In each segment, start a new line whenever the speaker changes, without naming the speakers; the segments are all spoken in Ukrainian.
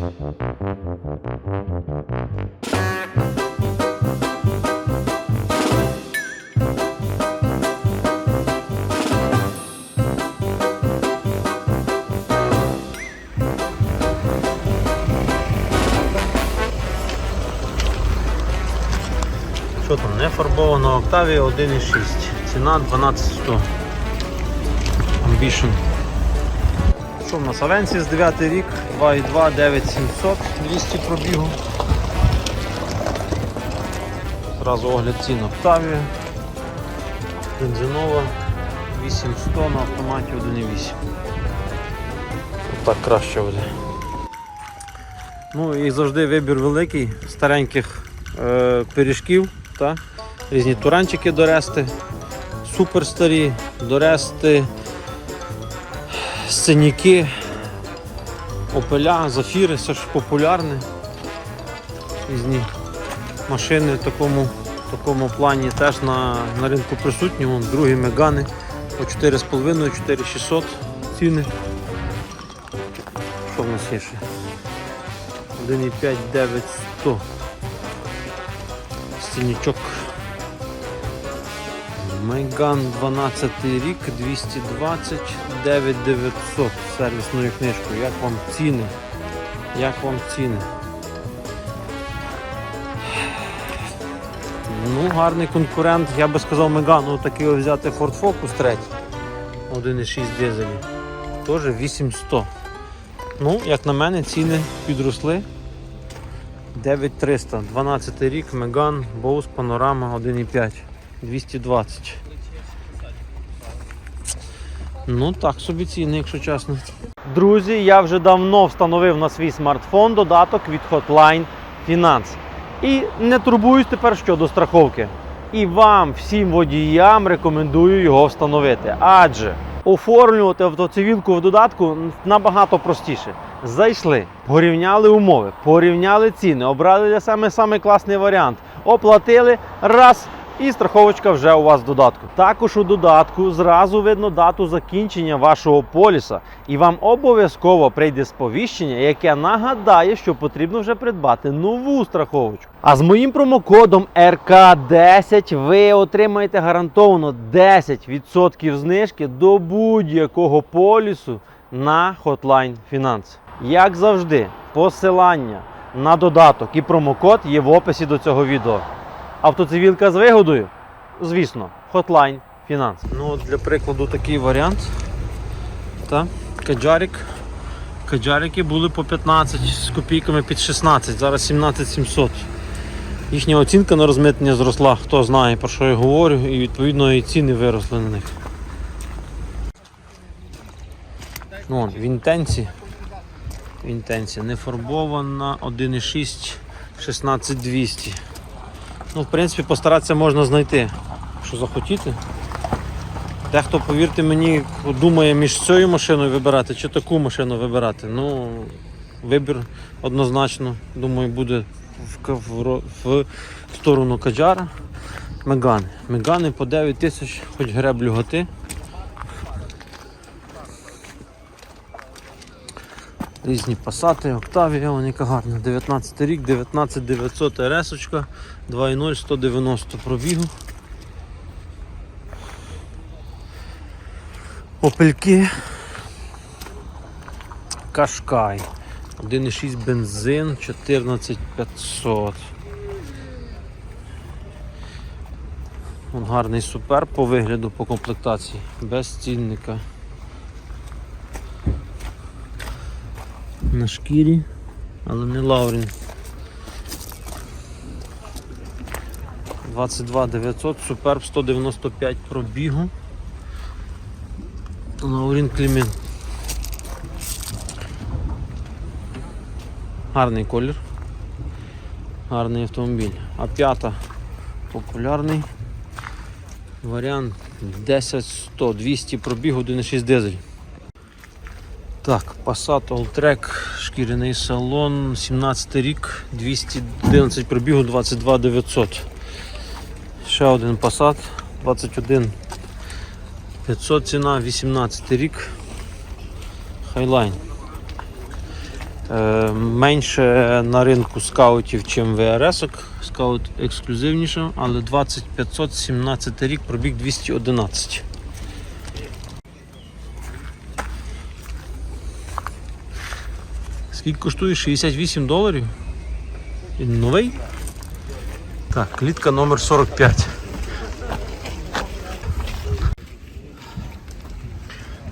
Що там, не фарбовано Octavia 1.6. Ціна 12100. Ambition. Що в нас? Авенсіс 9 рік, 2.2, 9700, 200 пробігу. Зразу огляд цін Octavia. Бензинова 8100 на автоматі 1.8. Так краще буде. Ну і завжди вибір великий стареньких е, пиріжків, та? різні туранчики дорести, супер старі, дорести, синіки, опеля, зафіри, все ж популярне. Різні машини в такому, такому плані теж на, на ринку присутні. Вон, другі мегани по 4,5, 4600 ціни. Що в нас є ще? 1,5 9100 Стінічок Майган 12 рік 220 9900 сервісною книжкою. Як вам ціни? Як вам ціни? Ну, гарний конкурент, я би сказав Мегану такий ось взяти Ford Focus 3 1,6 дизелі. Теж 8100. Ну, як на мене, ціни підросли. 9300, 12 рік, Меган, Боус, Панорама 1,5, 220. Ну так собі ціни, якщо чесно. Друзі, я вже давно встановив на свій смартфон додаток від Hotline Finance. І не турбуюсь тепер щодо страховки. І вам, всім водіям, рекомендую його встановити. Адже оформлювати автоцивілку в додатку набагато простіше. Зайшли, порівняли умови, порівняли ціни, обрали для себе самий класний варіант, оплатили раз. І страховочка вже у вас в додатку. Також у додатку зразу видно дату закінчення вашого поліса, і вам обов'язково прийде сповіщення, яке нагадає, що потрібно вже придбати нову страховочку. А з моїм промокодом РК10 ви отримаєте гарантовано 10% знижки до будь-якого полісу на Hotline Finance. Як завжди, посилання на додаток і промокод є в описі до цього відео. Автоцивілка з вигодою? Звісно, Hotline Finance. Ну, для прикладу, такий варіант. Та, Каджарик. Каджарики були по 15 з копійками під 16, зараз 17 700. Їхня оцінка на розмитнення зросла, хто знає про що я говорю, і відповідно і ціни виросли на них. Ну, в інтенсі. В інтенсі не фарбована 1,6 16200. Ну, в принципі, постаратися можна знайти, що захотіти. Дехто, повірте мені, думає між цією машиною вибирати чи таку машину вибирати. Ну, вибір однозначно, думаю, буде в, в, в сторону Каджара. Мегани. Мегани по 9 тисяч, хоч греблю готи. Різні пасати, Октавія, яка гарна. 19 рік, 19900 РС, 2.0, 190 пробігу. Опельки. Кашкай. 1,6 бензин, 14500. Вон гарний супер по вигляду, по комплектації, без цінника. На шкірі, але не Лаурін. 22 900, Суперб 195 пробігу. Лаурін Клімін. Гарний колір. Гарний автомобіль. А п'ята популярний. Варіант 10-100, 200 пробігу, 1,6 дизель. Так, Passat Alltrack, шкіряний салон, 17 рік, 211 пробігу, 22 900. Ще один Passat, 21 500 ціна, 18 рік. Highline. Е, менше на ринку скаутів, чим ВРС. Скаут ексклюзивніше, але 2500, 17 рік, пробіг 211. Скільки коштує? 68 доларів? Він новий? Так, клітка номер 45.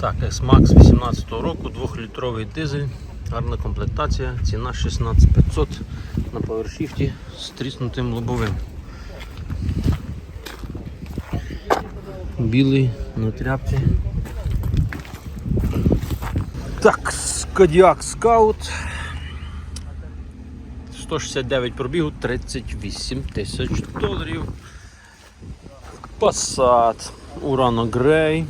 Так, S-Max 18 року, 2-літровий дизель, гарна комплектація, ціна 16500 на PowerShift з тріснутим лобовим. Білий на тряпці. Так, Kodiaq Scout. 169 пробігу, 38 тисяч доларів. Passat Urano Grey.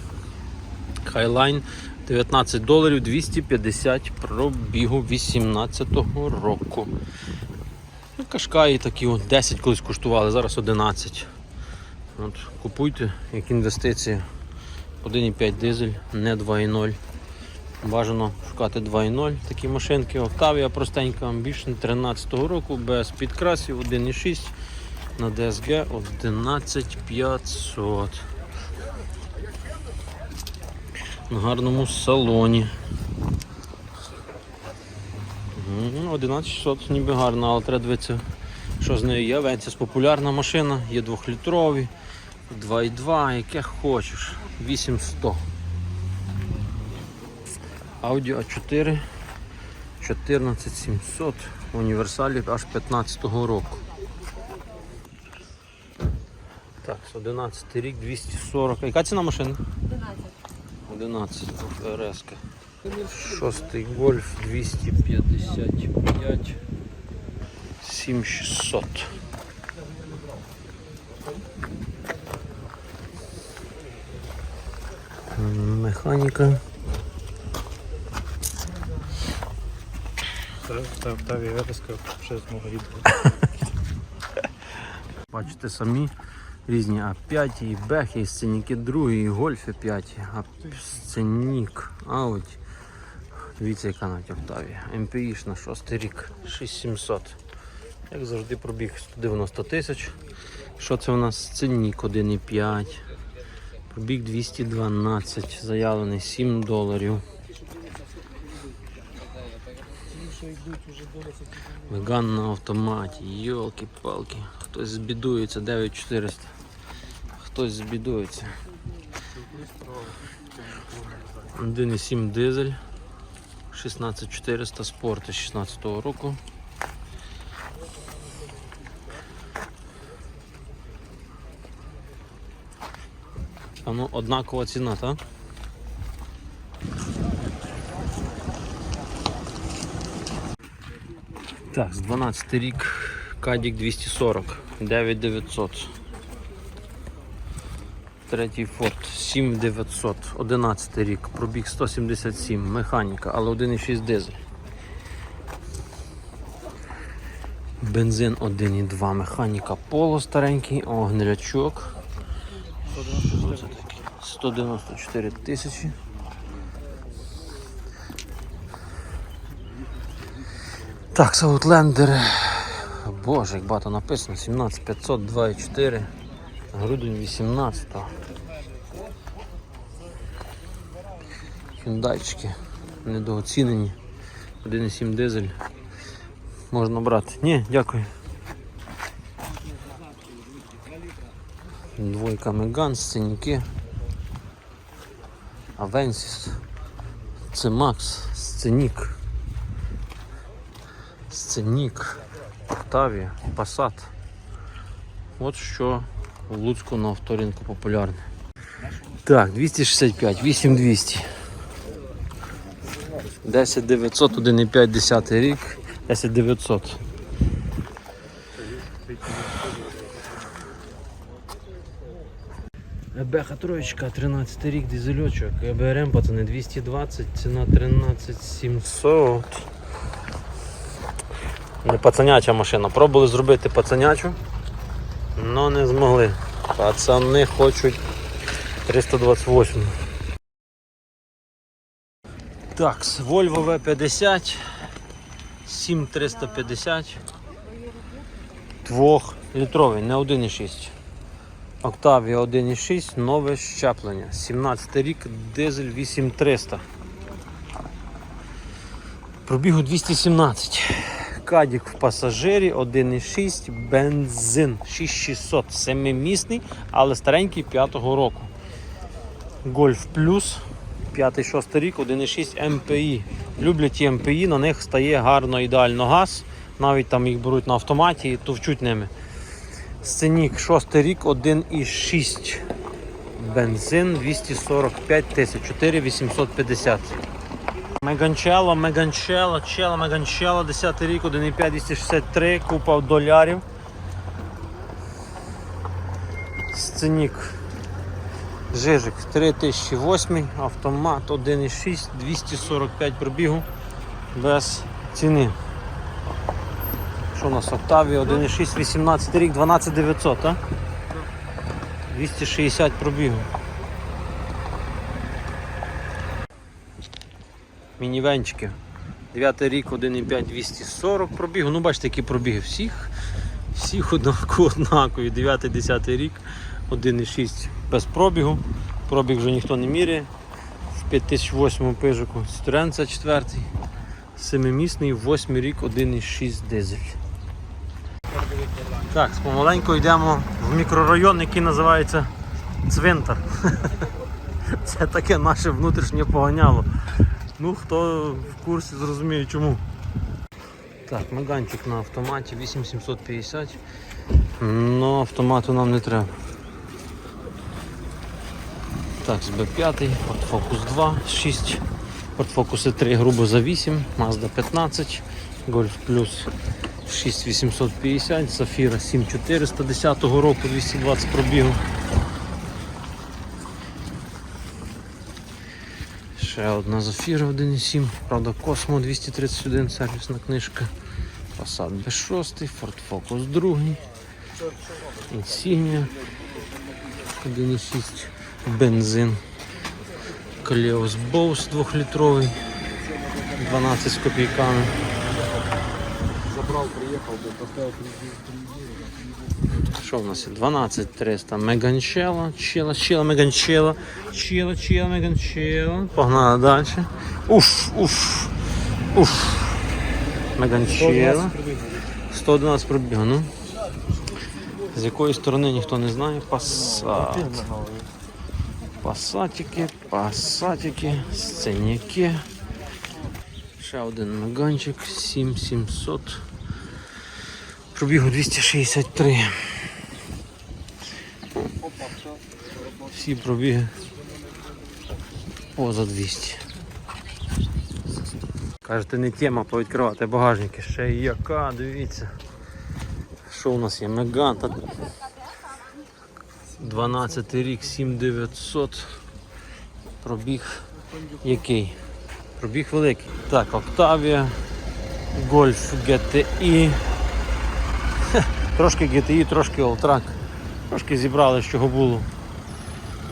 Highline 19 доларів 250 пробігу 18-го року. Ну, Кашкаї такі 10 колись коштували, зараз 11. От, Купуйте як інвестиція. 1,5 дизель, не 2,0. Бажано шукати 2.0 такі машинки. Octavia простенька, Ambition 13-го року, без підкрасів 1.6 на DSG 11500. На гарному салоні. 11600 ніби гарно, але треба дивитися, що з нею є. Венція популярна машина, є 2-літрові, 2.2, яке хочеш. 8100. Audi A4 14700 універсалі аж 15-го року. Так, 11 рік 240. А Яка ціна машини? 11 РС. Шостий гольф 255 7600. М, Механіка.
Та виписка ще з мого.
Бачите самі різні А5, і Бехи, і сценіки другі, і Гольфи 5, а сценік, Ауді. Дивіться, яка навіть Октавія. МПІш на 6 рік, 6700. Як завжди пробіг 190 тисяч. Що це у нас? Сценік 1,5. Пробіг 212, заявлений 7 доларів. Меган на автоматі, йолки-палки. Хтось збідується, 9400. Хтось збідується. 1,7 дизель. 16400 спорти 16 року. А ну, однакова ціна, так? Так, з 12 рік Кадік 240, 9900. Третій Форд 7900, 11 рік, пробіг 177, механіка, але 1,6 дизель. Бензин 1,2, механіка поло старенький, о, гнилячок. Що це таке? 194 тисячі. Так, Саутлендер. Боже, як багато написано. 17500, 2,4. Грудень 18. Хюндайчики недооцінені. 1,7 дизель. Можна брати. Ні, дякую. Двойка Меган, сценіки. Авенсіс. Це Макс, сценік. Сценік, Октавія, Passat. От що в Луцьку на авторинку популярне. Так, 265, 8200. 10900, 1,5 10 рік, 10900. Беха троєчка, 13 рік, дизельочок. ЕБРМ, пацани, 220, ціна 13700. Не пацаняча машина. Пробували зробити пацанячу, але не змогли. Пацани хочуть 328. Так, Volvo V50. 7350. Двохлітровий, не 1,6. Octavia 1,6, нове щеплення. 17 рік, дизель 8300. Пробігу 217. Кадік в пасажирі 1,6, бензин 6600, семимісний, але старенький 5-го року. Гольф плюс, 5-6 рік, 1,6 МПІ. Люблять ті МПІ, на них стає гарно ідеально газ. Навіть там їх беруть на автоматі і товчуть ними. Сценік 6 рік, 1,6. Бензин 245 тисяч, 4850. Меганчело, Меганчело, Чело, Меганчело, 10 рік, 1,5, 263, купа долярів. Сценік. Жижик 3008, автомат 1,6, 245 пробігу без ціни. Що у нас Октавія 1,6, 18 рік, 12900, а? 260 пробігу. Мінівенчики. 9 рік, 1,5, 240 пробігу. Ну, бачите, які пробіги всіх. Всіх однаково однакові. 9-10 рік, 1,6 без пробігу. Пробіг вже ніхто не міряє. В 5008 пижику це 4 семимісний, 8 рік, 1,6 дизель. Так, помаленьку йдемо в мікрорайон, який називається Цвинтар. Це таке наше внутрішнє поганяло. Ну, хто в курсі зрозуміє чому. Так, меганчик на автоматі 8750. Ну, автомату нам не треба. Так, з B5, Ford Focus 2, 6, Ford 3 грубо за 8, Mazda 15, Golf Plus 6850, Zafira 7410 року 220 пробігу. Ще одна Zafira 1.7, правда Cosmo 231, сервісна книжка. Passat B6, Ford Focus 2, Insignia 1.6, бензин. Колеус Боус 2-літровий, 12 з копійками.
Забрав, приїхав, поставив
Що в нас є? 12300 Меганчело, чела, чела, меганчело, чела, чела, меганчело. Погнали далі. Уф, уф, уф. Меганчело. 111 пробігу, ну. З якої сторони ніхто не знає. Пасат. Пасатики, пасатики, сценяки. Ще один меганчик, 7700. Пробігу 263. Всі пробіги поза 200. Кажете, не тема повідкривати багажники. Ще й яка, дивіться. Що у нас є? Меган. 12 рік, 7900. Пробіг який? Пробіг великий. Так, Octavia, Golf GTI. Трошки GTI, трошки Alltrack. Трошки зібрали, з чого було.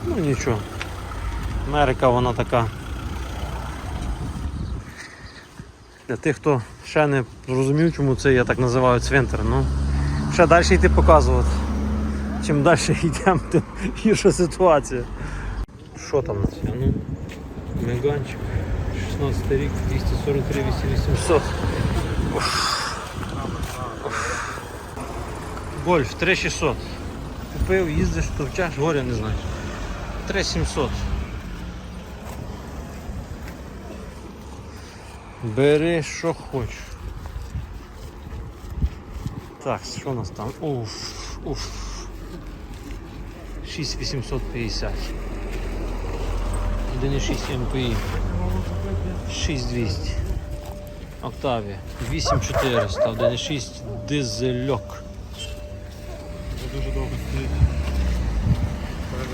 Ну нічого. Америка вона така. Для тих, хто ще не зрозумів, чому це я так називаю цвинтар. Ну, ще далі йти показувати. Чим далі йдемо, тим гірша ситуація. Що там у нас? Ну, Меганчик. 16 рік, 243 8800. Гольф 3600. Купив, їздиш, товчаш, горя не знаєш. 3700. Бери, що хочеш. Так, що у нас там? Уф, уф. 6850. 1,6 МПІ. 6200. Октавія. 8400, 1,6 дизельок.
Дуже довго стоїть.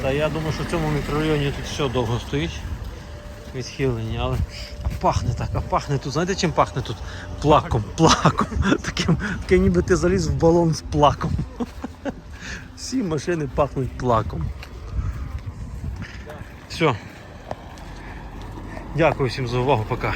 Та я думаю, що в цьому мікрорайоні тут все довго стоїть. Відхилені, але пахне так, а пахне тут. Знаєте чим пахне тут? Плаком, плаком. Таким, таке ніби ти заліз в балон з плаком. Всі машини пахнуть плаком. Все. Дякую всім за увагу, пока.